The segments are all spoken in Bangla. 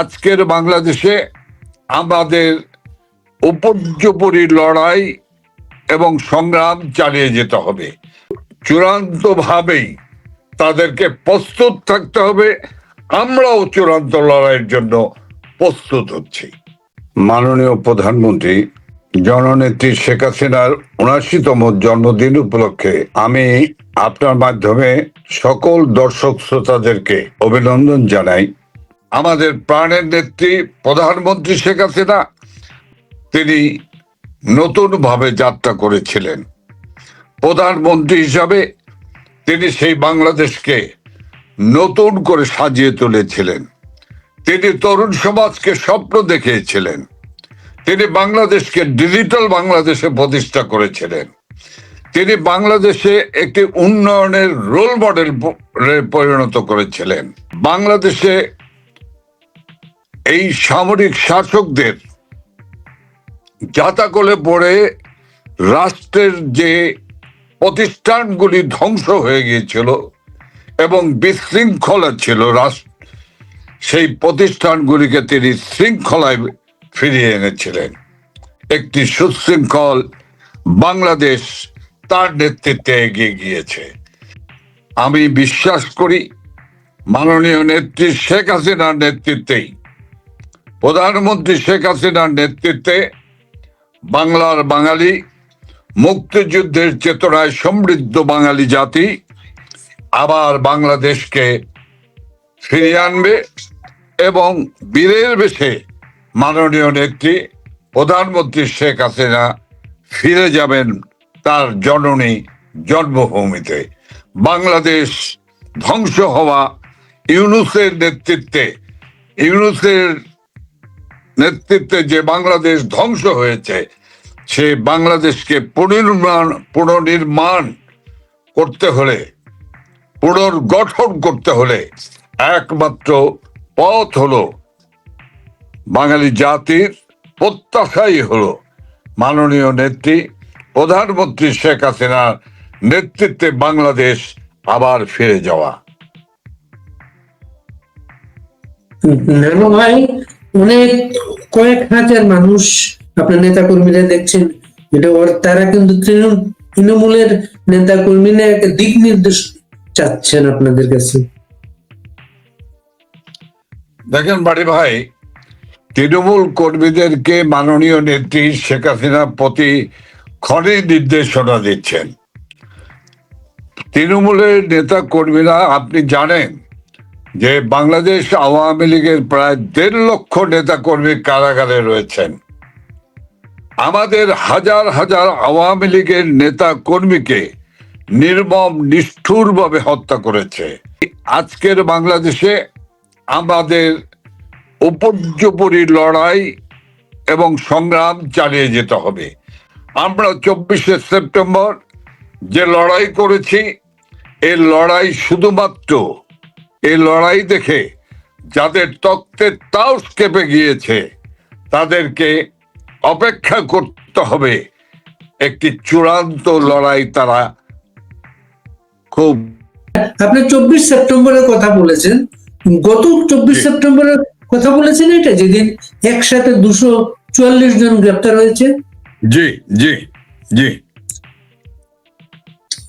আজকের বাংলাদেশে আমাদের উপর্যুপরি লড়াই এবং সংগ্রাম চালিয়ে যেতে হবে। চূড়ান্তভাবেই তাদেরকে প্রস্তুত থাকতে হবে। আমরাও চূড়ান্ত লড়াইয়ের জন্য প্রস্তুত হচ্ছি। মাননীয় প্রধানমন্ত্রী, জননেত্রী শেখ হাসিনার উনাশিতম জন্মদিন উপলক্ষে আমি আপনার মাধ্যমে সকল দর্শক শ্রোতাদেরকে অভিনন্দন জানাই। আমাদের প্রাণের নেত্রী প্রধানমন্ত্রী শেখ হাসিনা, তিনি নতুনভাবে যাত্রা করেছিলেন। প্রধানমন্ত্রী হিসাবে তিনি সেই বাংলাদেশকে নতুন করে সাজিয়ে তুলেছিলেন। তিনি তরুণ সমাজকে স্বপ্ন দেখিয়েছিলেন। তিনি বাংলাদেশকে ডিজিটাল বাংলাদেশে প্রতিষ্ঠা করেছিলেন। তিনি বাংলাদেশে একটি উন্নয়নের রোল মডেল পরিণত করেছিলেন। বাংলাদেশে এই সামরিক শাসকদের জাতাকলে পড়ে রাষ্ট্রের যে প্রতিষ্ঠানগুলি ধ্বংস হয়ে গিয়েছিল এবং বিশৃঙ্খলা ছিল রাষ্ট্র, সেই প্রতিষ্ঠানগুলিকে তিনি শৃঙ্খলায় ফিরিয়ে এনেছিলেন। একটি সুশৃঙ্খল বাংলাদেশ তার নেতৃত্বে এগিয়ে গিয়েছে। আমি বিশ্বাস করি মাননীয় নেত্রী শেখ হাসিনার নেতৃত্বেই প্রধানমন্ত্রী শেখ হাসিনার নেতৃত্বে বাংলার বাঙালি মুক্তিযুদ্ধের চেতনায় সমৃদ্ধ বাঙালি জাতি আবার বাংলাদেশকে ফিরিয়ে আনবে এবং বীরের বেশে মাননীয় নেত্রী প্রধানমন্ত্রী শেখ হাসিনা ফিরে যাবেন তার জননী জন্মভূমিতে। বাংলাদেশ ধ্বংস হওয়া ইউনুসের নেতৃত্বে, ইউনুসের নেতৃত্বে যে বাংলাদেশ ধ্বংস হয়েছে, সে বাংলাদেশকে পুনর্নির্মাণ পুনর্নির্মাণ করতে হলে, পুনর্গঠন করতে হলে একমাত্র পথ হলো বাঙালি জাতির প্রত্যাশাই হলো মাননীয় নেত্রী প্রধানমন্ত্রী শেখ হাসিনার নেতৃত্বে বাংলাদেশ আবার ফিরে যাওয়া। ভাই অনেক কয়েক হাজার মানুষ আপনার নেতা কর্মীরা দেখছেন। এটা তারা কিন্তু তৃণমূল, তৃণমূলের নেতা কর্মীরা একটা দিক নির্দেশ চাচ্ছেন আপনাদের কাছে। দেখেন বাড়ি ভাই, তৃণমূল কর্মীদেরকে মাননীয় নেত্রী শেখ হাসিনা প্রতি ক্ষণে নির্দেশনা দিচ্ছেন। তৃণমূলের নেতা কর্মীরা আপনি জানেন যে বাংলাদেশ আওয়ামী লীগের প্রায় দেড় লক্ষ নেতা কর্মী কারাগারে রয়েছেন। আমাদের হাজার হাজার আওয়ামী লীগের নেতা কর্মীকে নির্মম, নিষ্ঠুরভাবে হত্যা করেছে। আজকের বাংলাদেশে আমাদের উপর্যুপরি লড়াই এবং সংগ্রাম চালিয়ে যেতে হবে। আমরা চব্বিশে সেপ্টেম্বর যে লড়াই করেছি এই লড়াই শুধুমাত্র এই লড়াই দেখে যাদের তত্ত্বের তাও কেঁপে গিয়েছে তাদেরকে অপেক্ষা করতে হবে। একটি চূড়ান্ত লড়াই তারা খুব আপনি চব্বিশ সেপ্টেম্বরের কথা বলেছেন। গত চব্বিশ। সেপ্টেম্বরের কথা বলেছেন এটা? যেদিন একসাথে দুশো চুয়াল্লিশ জন গ্রেপ্তার হয়েছে? জি জি জি।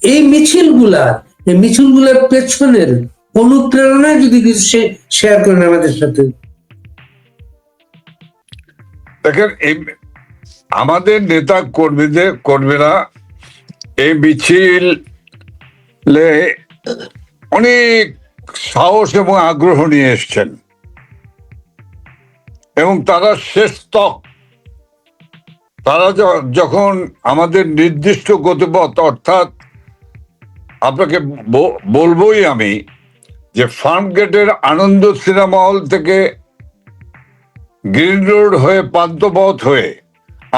এই মিছিলগুলা এই মিছিলগুলার পেছনের অনুপ্রেরণা যদি কিছু শেয়ার করেন আমাদের সাথে। দেখেন আমাদের নেতা কর্মীদের, কর্মীরা এই মিছিলে অনেক সাহস এবং আগ্রহ নিয়ে এসছেন। এবং তারা শেষ তক তারা যখন আমাদের নির্দিষ্ট গতিপথ, অর্থাৎ আপনাকে বলবোই আমি যে ফার্ম গেটের আনন্দ সিনেমা হল থেকে গ্রিন রোড হয়ে পান্থপথ হয়ে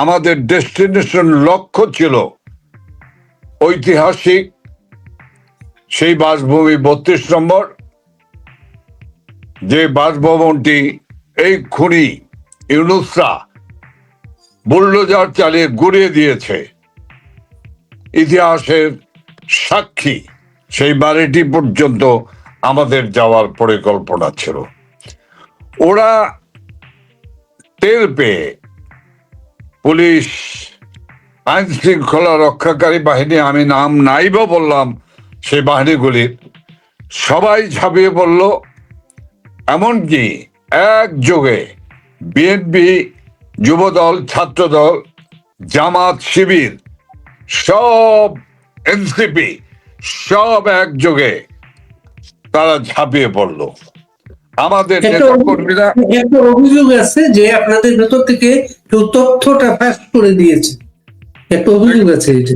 আমাদের ডেস্টিনেশন লক্ষ্য ছিল ঐতিহাসিক সেই বাসভূমি বত্রিশ নম্বর। যে বাসভবনটি এই খুনি ইউনুসরা বুল্ডোজার চালিয়ে গুড়িয়ে দিয়েছে। ইতিহাসের সাক্ষী সেই বাড়িটি পর্যন্ত আমাদের যাওয়ার পরিকল্পনা ছিল। ওরা টের পেয়ে পুলিশ, আইন শৃঙ্খলা রক্ষাকারী বাহিনী, আমি নাম নাই বা বললাম, সেই বাহিনীগুলির সবাই ঝাঁপিয়ে পড়ল। এমনকি একযোগে বিএনপি যুবদল, ছাত্রদল, জামাত, শিবির, সব এনসিপি, সব একযোগে তারা ঝাঁপিয়ে পড়ল। আমাদের একটা অভিযোগ আছে যে আপনাদের ভেতর থেকে কেউ তথ্যটা ফাঁস করে দিয়েছে। একটা অভিযোগ আছে এটা।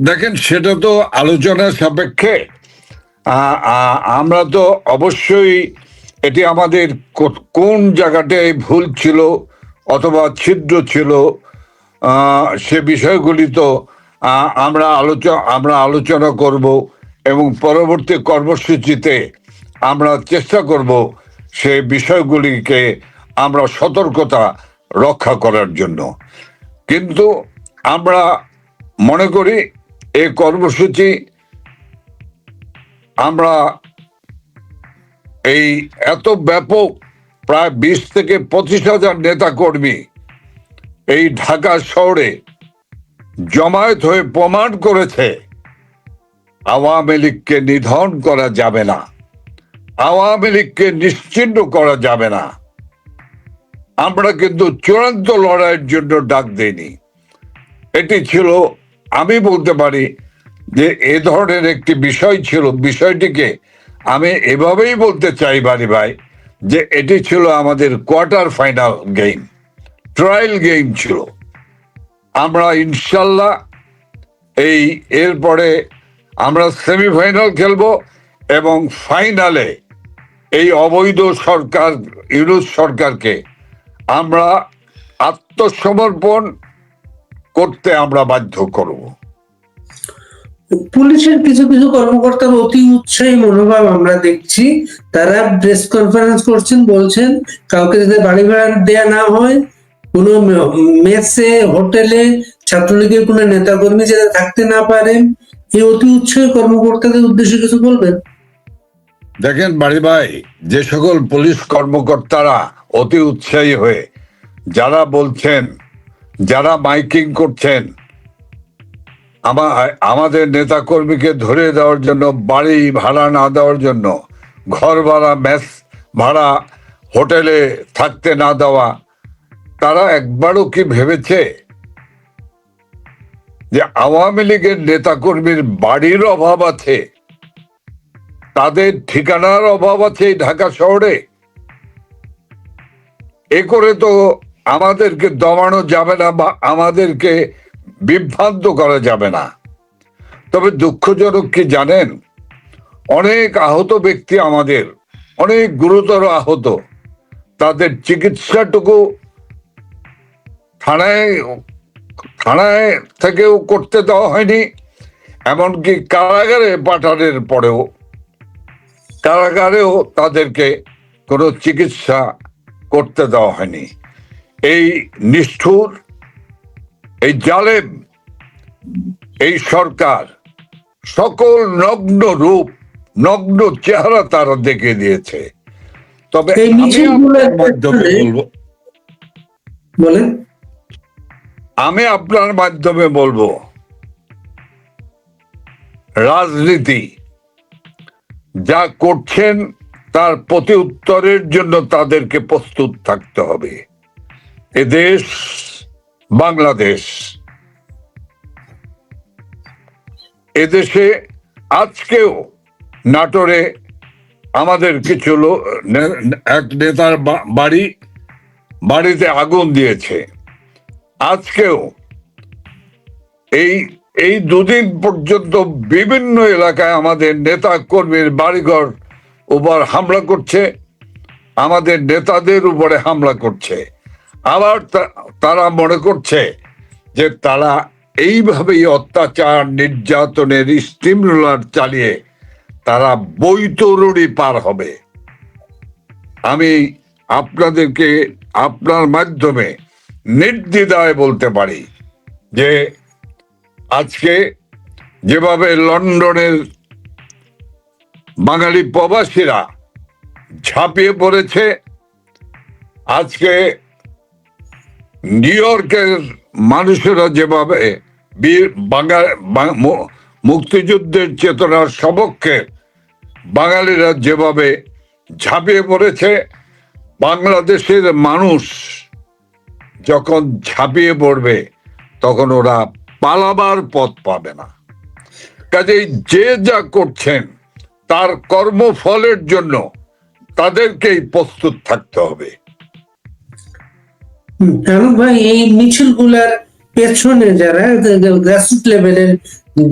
দেখেন সেটা তো আলোচনার সাপেক্ষে। আমরা তো অবশ্যই এটি আমাদের কোন জায়গাটায় ভুল ছিল অথবা ছিদ্র ছিল আহ, সে বিষয়গুলি তো আহ, আমরা আলোচনা আমরা আলোচনা করব। এবং পরবর্তী কর্মসূচিতে আমরা চেষ্টা করব সে বিষয়গুলিকে আমরা সতর্কতা রক্ষা করার জন্য। কিন্তু আমরা মনে করি এই কর্মসূচি আমরা এই এত ব্যাপক প্রায় বিশ থেকে পঁচিশ হাজার নেতা কর্মী এই ঢাকা শহরে জমায়েত হয়ে প্রমাণ করেছে আওয়ামী লীগকে নিধন করা যাবে না। আওয়ামী লীগকে নিশ্চিন্ন করা যাবে না। আমরা কিন্তু চূড়ান্ত লড়াইয়ের জন্য ডাক দিইনি। এটি ছিল, আমি বলতে পারি যে এ ধরনের একটি বিষয় ছিল, বিষয়টিকে আমি এভাবেই বলতে চাই বাড়ি ভাই, যে এটি ছিল আমাদের quarter final game, trial game ছিল। আমরা ইনশাল্লাহ এই এরপরে আমরা সেমিফাইনাল খেলব এবং ফাইনালে এই অবৈধ সরকার ইউরোপ সরকারকে আমরা আত্মসমর্পণ করতে আমরা বাধ্য করব। পুলিশের কিছু কিছু কর্মকর্তার অতি উৎসাহী মনোভাব আমরা দেখছি। তারা প্রেস কনফারেন্স করছেন, বলছেন কাউকে যাতে বাড়ি ভাড়া দেয়া না হয়, কোনো মেসে, হোটেলে ছাত্রলীগের কোনো নেতাকর্মী যাতে থাকতে না পারেন এই অতি উৎসাহী কর্মকর্তাদের উদ্দেশ্যে কিছু বলবেন? দেখেন বাড়ি ভাই, যে সকল পুলিশ কর্মকর্তারা অতি উৎসাহী হয়ে যারা বলছেন, যারা মাইকিং করছেন, আমা- আমাদের নেতা কর্মীকে ধরে দেওয়ার জন্য, বাড়ি ভাড়া না দেওয়ার জন্য, ঘর ভাড়া, মেস ভাড়া, হোটেলে থাকতে না দেওয়া, তারা একবারও কি ভেবেছে যে আওয়ামী লীগের নেতাকর্মীর বাড়ির অভাব আছে, তাদের ঠিকানার অভাব আছে ঢাকা শহরে। এ করে তো আমাদেরকে দমানো যাবে না বা আমাদেরকে বিভ্রান্ত করা যাবে না। তবে দুঃখজনক কি জানেন? অনেক আহত ব্যক্তি আমাদের, অনেক গুরুতর আহত, তাদের চিকিৎসাটুকু থানায় থানায় থেকেও করতে দেওয়া হয়নি এমনকি কারাগারে পাঠানোর পরেও। কারাগারেও তাদেরকে কোনো চিকিৎসা করতে দেওয়া হয়নি। এই নিষ্ঠুর এই জালেম এই সরকার সকল নগ্ন রূপ নগ্ন চেহারা তারা দেখে দিয়েছে। তবে এই আমি মিছিলগুলোর মাধ্যমে বলব বলেন। আমি আপনার মাধ্যমে বলব, রাজনীতি যা করছেন তার প্রতি উত্তরের জন্য তাদেরকে প্রস্তুত থাকতে হবে। এদেশ, বাংলাদেশ। এদেশে আজকেও নাটোরে আমাদের কিছু এক নেতার বাড়ি, বাড়িতে আগুন দিয়েছে। আজকেও এই এই দুদিন পর্যন্ত বিভিন্ন এলাকায় আমাদের নেতা কর্মীর বাড়িঘর উপর হামলা করছে, আমাদের নেতাদের উপরে হামলা করছে। আবার তারা মনে করছে যে তারা এইভাবেই অত্যাচার, নির্যাতনের স্টিম রোলার চালিয়ে তারা বৈতরণী পার হবে। আমি আপনাদেরকে, আপনার মাধ্যমে নির্দ্বিধায় বলতে পারি যে আজকে যেভাবে লন্ডনের বাঙালি প্রবাসীরা ঝাঁপিয়ে পড়েছে, আজকে নিউ ইয়র্কের মানুষেরা যেভাবে বীর মুক্তিযুদ্ধের চেতনার সপক্ষে বাঙালিরা যেভাবে ঝাঁপিয়ে পড়েছে, বাংলাদেশের মানুষ যখন ঝাঁপিয়ে পড়বে, তখন ওরা পালাবার পথ পাবে না। কাজেই যে যা করছেন, তার কর্মফলের জন্য তাদেরকেই প্রস্তুত থাকতে হবে। ভাই, এই মিছিলগুলার পেছনে যারা গ্রাসরুট লেভেলের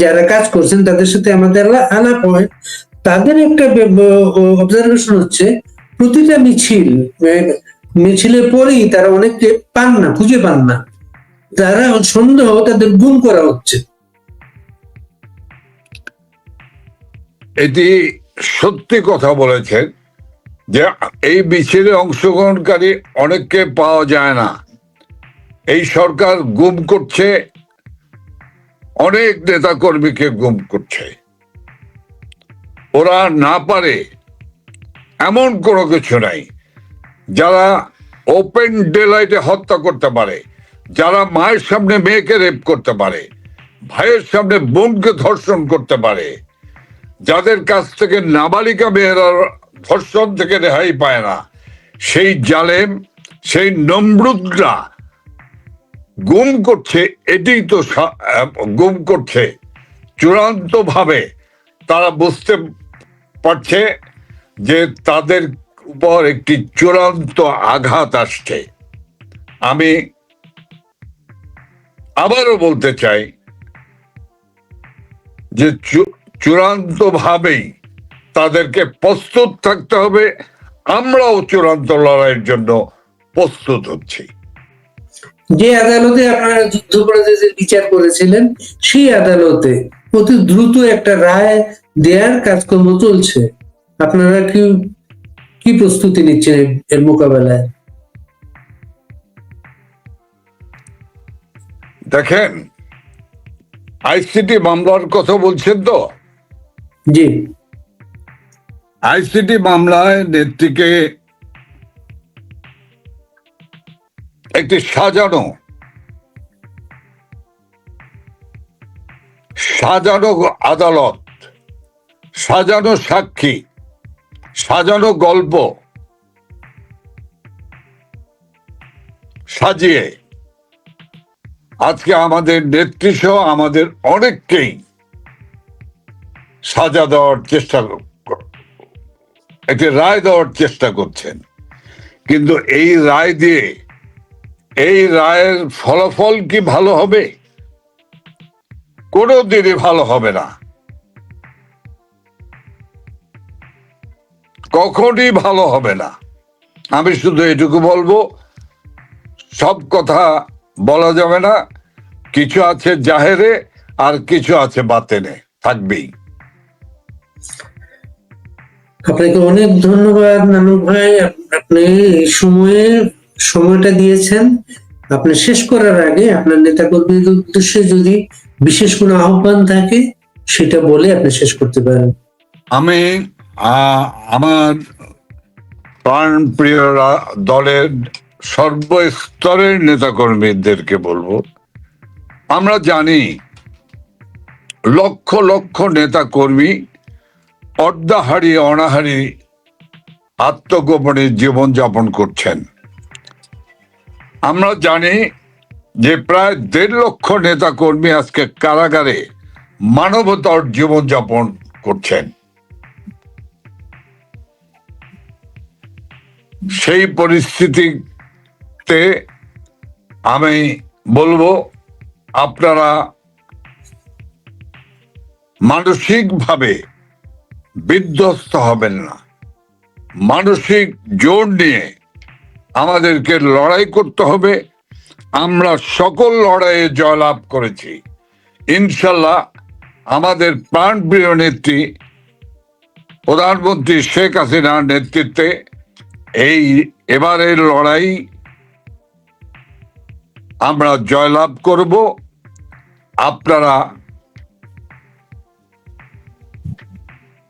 যারা কাজ করছেন, তাদের সাথে আমাদের আলাপ হয়। তাদের একটা অবজারভেশন হচ্ছে, প্রতিটা মিছিল মিছিলের পরেই তারা অনেককে পান না, খুঁজে পান না। তারা সন্দেহ তাদের গুম করা হচ্ছে। এটি সত্যি কথা বলেছেন যে এই মিছিলে অংশগ্রহণকারী অনেককে পাওয়া যায় না। এই সরকার গুম করছে, অনেক নেতা কর্মীকে গুম করছে। ওরা না পারে এমন কোনো কিছু নাই। যারা ওপেন ডেলাইটে হত্যা করতে পারে, যারা মায়ের সামনে মেয়েকে রেপ করতে পারে, ভাইয়ের সামনে বোনকে ধর্ষণ করতে পারে, যাদের কাছ থেকে নাবালিকা মেয়েরা ধর্ষণ থেকে রেহাই পায় না, সেই জালেম, সেই নমরুদরা গুম করছে এটি তো গুম করছে। চূড়ান্ত ভাবে তারা বুঝতে পারছে যে তাদের উপর একটি চূড়ান্ত আঘাত আসছে। আমি আবারও বলতে চাই যে চূড়ান্ত ভাবেই তাদেরকে প্রস্তুত থাকতে হবে। আমরাও চূড়ান্ত লড়াইয়ের জন্য প্রস্তুত হচ্ছি। যে আদালতে আপনারা যুদ্ধপরাধীদের বিচার করেছিলেন, সেই আদালতে অতি দ্রুত একটা রায় দেওয়ার কাজকর্ম চলছে। আপনারা কি কি প্রস্তুতি নিচ্ছেন এর- মোকাবেলায়? দেখেন আইসিটি মামলার কথা বলছেন তো? জি। আইসিটি মামলায় নেত্রীকে একটি সাজানো সাজানো আদালত সাজানো সাক্ষী সাজানো গল্প সাজিয়ে আজকে আমাদের নেত্রী সহ আমাদের অনেককেই সাজা দেওয়ার চেষ্টা একটি রায় দেওয়ার চেষ্টা করছেন। কিন্তু এই রায় দিয়ে এই রায়ের ফলাফল কি ভালো হবে? কোনো দিনই ভালো হবে না। কখনই ভালো হবে না। আমি শুধু এটুকু বলব সব কথা বলা যাবে না কিছু আছে জাহেরে আর কিছু আছে বাতেনে থাকবেই। আপনাকে অনেক ধন্যবাদ নানু ভাই আপনি এই সময়ে সময়টা দিয়েছেন। আপনি শেষ করার আগে আপনার নেতা কর্মীদের উদ্দেশ্যে যদি বিশেষ কোনো আহ্বান থাকে সেটা বলে আপনি শেষ করতে পারেন। আমি আমার প্রাণ প্রিয় রা- দলের সর্বস্তরের নেতাকর্মীদেরকে বলব, আমরা জানি লক্ষ লক্ষ নেতা কর্মী অর্ধাহারি, অনাহারি আত্মগোপনে জীবনযাপন করছেন। আমরা জানি যে প্রায় দেড় লক্ষ নেতা কর্মী আজকে কারাগারে মানবতার জীবনযাপন করছেন। সেই পরিস্থিতিতে আমি বলব, আপনারা মানসিকভাবে বিধ্বস্ত হবেন না। মানসিক জোর নিয়ে আমাদেরকে লড়াই করতে হবে। আমরা সকল লড়াইয়ে জয়লাভ করেছি। ইনশাল্লাহ আমাদের প্রাণপ্রিয় নেত্রী প্রধানমন্ত্রী শেখ হাসিনার নেতৃত্বে এই এবারের লড়াই আমরা জয়লাভ করব। আপনারা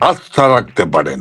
আস্থা রাখতে পারেন।